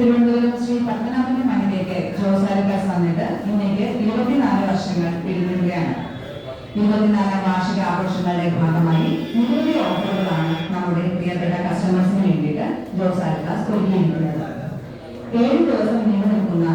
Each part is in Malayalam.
തിരുവനന്തപുരം ശ്രീ പത്മനാഭന്റെ മകനിലേക്ക് ജോസാരിക്കാസ് വന്നിട്ട് ഇന്നേക്ക് ഇരുപത്തിനാല് വർഷങ്ങൾ പിന്നിടുകയാണ് ഇരുപത്തിനാലാം വാർഷിക ആഘോഷങ്ങളുടെ ഭാഗമായി നിരവധി ഓഫറുകളാണ് നമ്മുടെ പ്രിയപ്പെട്ട കസ്റ്റമേഴ്സിന് വേണ്ടിയിട്ട് ജോസാരിക്കാസ് ഒരുക്കിയിട്ടുള്ളത് ഏഴ് ദിവസം നീണ്ടു നിൽക്കുന്ന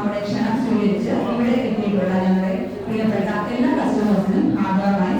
നമ്മുടെ ക്ഷണം സ്വീകരിച്ച് ഇവിടെ എത്തിയിട്ടുള്ള ഞങ്ങളുടെ പ്രിയപ്പെട്ട എല്ലാ കസ്റ്റമേഴ്സിനും ആദ്യമായി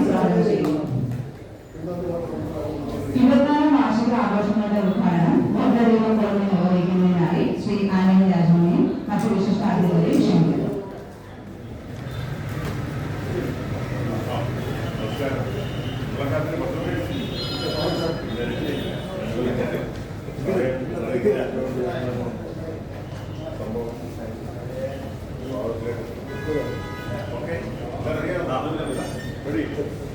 Obrigado.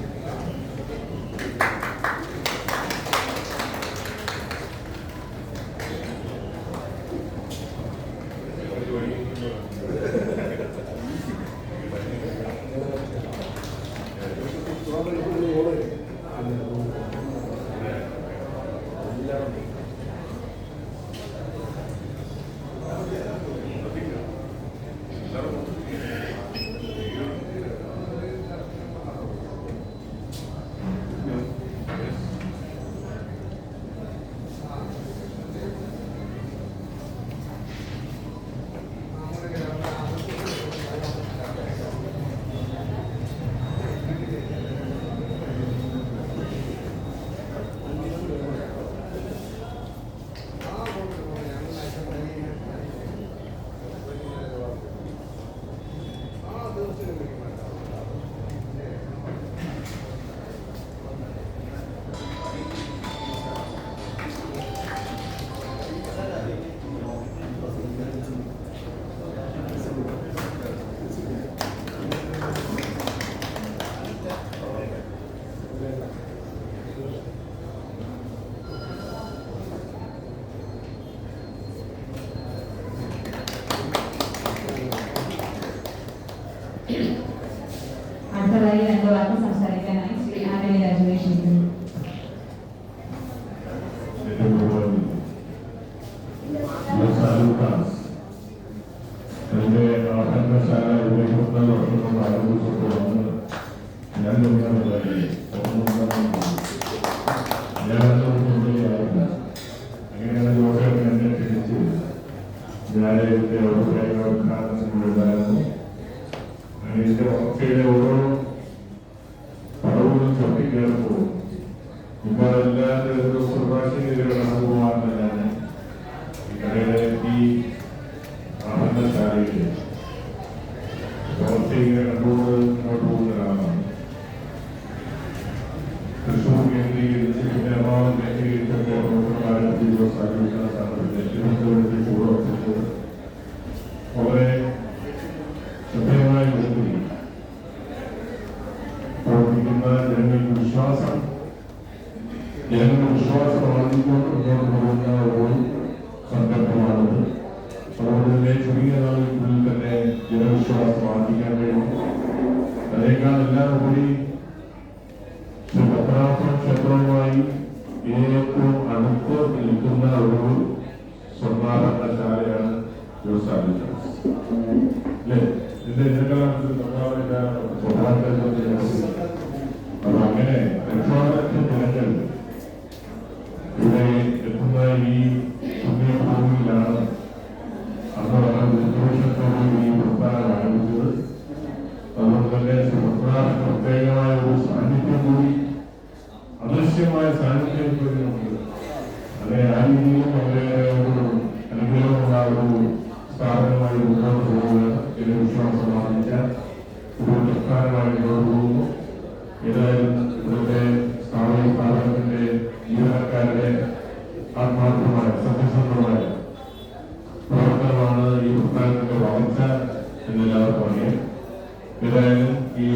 അടുത്തതായി രണ്ടു വാക്ക് സംസാരിക്കാനായി ശ്രീ ആന്റണി രാജുവിനെ ക്ഷണിക്കുന്നു എന്റെ ആഭരണശാല ഇവിടെ മുപ്പത് വർഷം കൊണ്ട് ആരംഭിച്ചപ്പോഴാണ് ഞാൻ അങ്ങനെയാണ് ജോസഫ് എന്നെ ക്ഷണിച്ച് ഞാൻ എന്റെ ഔപചാരിക ഉദ്ഘാടനത്തിനുണ്ടായിരുന്നു എന്റെ ഓഫീസിലെ ഓരോ പടവുകളും ചവിട്ടിക്കയറുമ്പോൾ ഇപ്പോൾ എല്ലാ ദിവസവും പ്രഭാഷണ പോകാമെന്നാണ് കടയിലെ ഈ ആഭരണശാലയിൽ പ്രവർത്തിക്കുന്ന കണ്ടുകൊണ്ട് മുന്നോട്ട് പോകുന്ന ഒരാളാണ് തൃശ്ശൂർ കേന്ദ്രീകരിച്ച് എറണാകുളം കേന്ദ്രീകരിച്ചൊക്കെ പ്രവർത്തനമായിട്ട് ദിവസം ആലോചിക്കുന്ന എല്ലാം കൂടി പത്മനാഭ ക്ഷേത്രവുമായി ഏറ്റവും അടുത്ത് നിൽക്കുന്ന ഒരു സ്വർണാഭരണശാലയാണ് അല്ലേ? ഇതിന്റെ ഇതിനെല്ലാം അപ്പൊ അങ്ങനെ ലക്ഷോണലക്ഷം ജനങ്ങൾ ഇവിടെ എത്തുന്ന ഈ പുണ്യഭൂമിയിലാണ് ഇവിടുത്തെ ഇവിടുത്തെ സ്ഥാപന സ്ഥാപനത്തിന്റെ ജീവനക്കാരുടെ ആത്മാർത്ഥമായ സത്യസന്ധമായ പ്രവർത്തനമാണ് ഈ പ്രസ്ഥാനത്തിന്റെ ഈ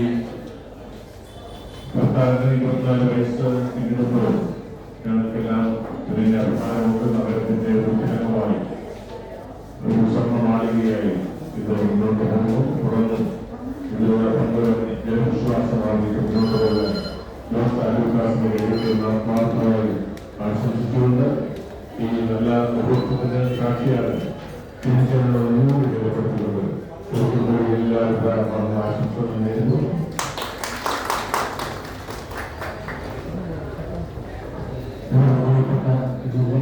പ്രസ്ഥാനത്തിന് ഇരുപത്തിനാല് വയസ്സ് തികഞ്ഞപ്പോൾ ഞങ്ങൾക്കെല്ലാം ഇതിന്റെ അഭിമാനമുണ്ട് നഗരത്തിന്റെ ഒരു ജനകമായി ഒരു സ്വർണ മാളികയായി താലൂക്കാസിന്റെ കഴിയുന്ന ആത്മാർത്ഥമായി ആശംസിച്ചുകൊണ്ട് ഈ നല്ല മുഹൂർത്തത്തിന് സാക്ഷിയാണ് തിരിച്ചുള്ള ഒന്നുകൂടി രേഖപ്പെടുത്തിക്കൊണ്ട് സുഹൃത്തുക്കളെ എല്ലാവരുടെ ആശംസകൾ നേരുന്നു ബഹുമാനപ്പെട്ട ഇതിലെ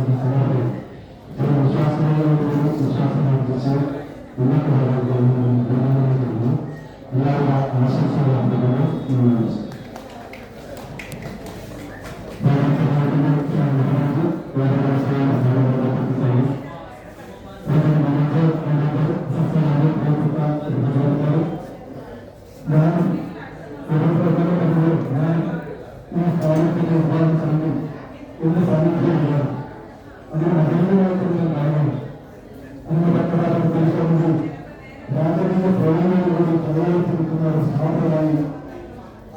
പ്രവണതകളോട് തലയെടുത്തിരിക്കുന്ന ഒരു സ്ഥാപനമായി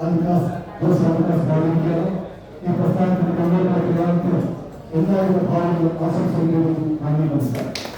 അൽക്കാസ് ജോസ് ഈ പ്രസ്ഥാനത്തിന് മുന്നോട്ടുള്ള എല്ലാവരുടെ ഭാവങ്ങളും ആശംസകളും നന്ദി നമസ്കാരം.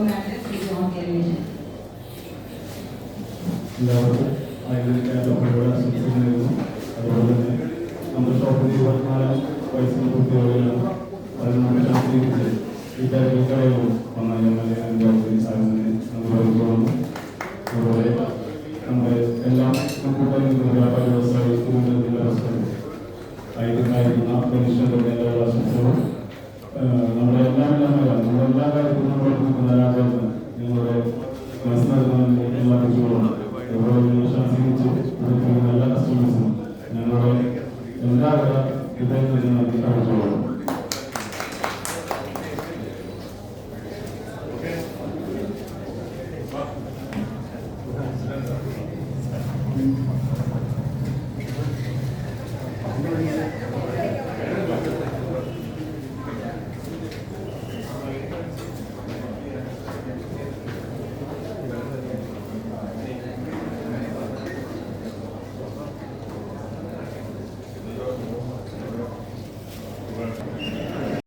മാനേജർ ശ്രീ എല്ലാവർക്കും ആശംസിക്കുന്നു അതുപോലെ തന്നെ നമ്മുടെ ഷോപ്പിൽ ഇരുപത്തിനാലാം വയസ്സിന് അത് നമ്മൾ ശാസ്ത്രീകരിച്ച് കാര്യങ്ങൾക്കായും വന്ന എം എൽ എ ജോർജ് സാറിനെ നമ്മൾ അറിയിക്കുന്നു അതുപോലെ നമ്മുടെ എല്ലാം നിൽക്കുന്ന വ്യാപാര വ്യവസായ ആയിട്ടുണ്ടായിരിക്കുന്ന പെൻഷനുകളുടെ എല്ലാ ആശംസകളും നമ്മുടെ എല്ലാം എല്ലാമായ നമ്മുടെ എല്ലാ കാര്യത്തിലും നമ്മൾ രാജ്യത്തിന് നിങ്ങളുടെ മനസ്സിലാക്കുന്ന എല്ലാ കുട്ടികളും അതുപോലെ